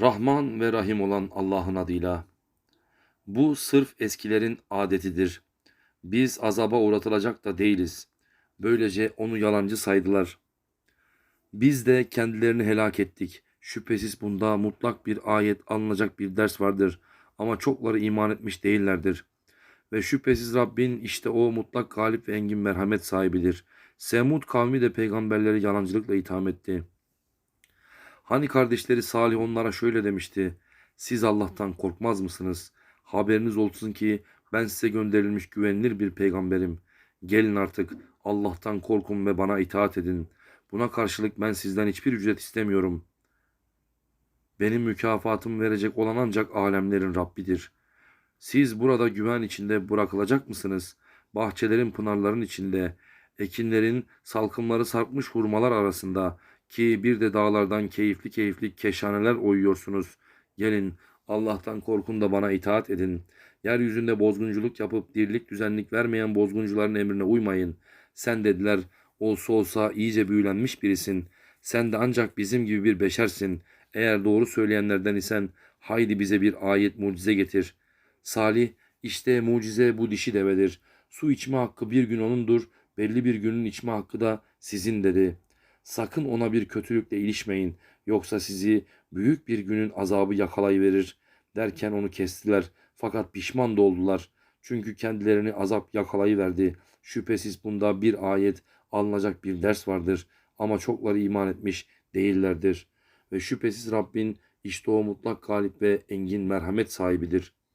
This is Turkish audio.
Rahman ve Rahim olan Allah'ın adıyla. Bu sırf eskilerin adetidir. Biz azaba uğratılacak da değiliz. Böylece onu yalancı saydılar. Biz de kendilerini helak ettik. Şüphesiz bunda mutlak bir ayet alınacak bir ders vardır. Ama çokları iman etmiş değillerdir. Ve şüphesiz Rabbin işte o mutlak galip ve engin merhamet sahibidir. Semud kavmi de peygamberleri yalancılıkla itham etti.'' Hani kardeşleri Salih onlara şöyle demişti. Siz Allah'tan korkmaz mısınız? Haberiniz olsun ki ben size gönderilmiş güvenilir bir peygamberim. Gelin artık Allah'tan korkun ve bana itaat edin. Buna karşılık ben sizden hiçbir ücret istemiyorum. Benim mükafatımı verecek olan ancak alemlerin Rabbidir. Siz burada güven içinde bırakılacak mısınız? Bahçelerin pınarların içinde, ekinlerin salkımları sarkmış hurmalar arasında, ki bir de dağlardan keyifli keyifli keşaneler oyuyorsunuz. Gelin Allah'tan korkun da bana itaat edin. Yeryüzünde bozgunculuk yapıp dirlik düzenlik vermeyen bozguncuların emrine uymayın. Sen dediler olsa olsa iyice büyülenmiş birisin. Sen de ancak bizim gibi bir beşersin. Eğer doğru söyleyenlerden isen haydi bize bir ayet mucize getir. Salih işte mucize bu dişi devedir. Su içme hakkı bir gün onundur. Belli bir günün içme hakkı da sizin dedi.'' Sakın ona bir kötülükle ilişmeyin. Yoksa sizi büyük bir günün azabı yakalayıverir derken onu kestiler. Fakat pişman da oldular. Çünkü kendilerini azap yakalayıverdi. Şüphesiz bunda bir ayet alınacak bir ders vardır. Ama çokları iman etmiş değillerdir. Ve şüphesiz Rabbin işte o mutlak galip ve engin merhamet sahibidir.''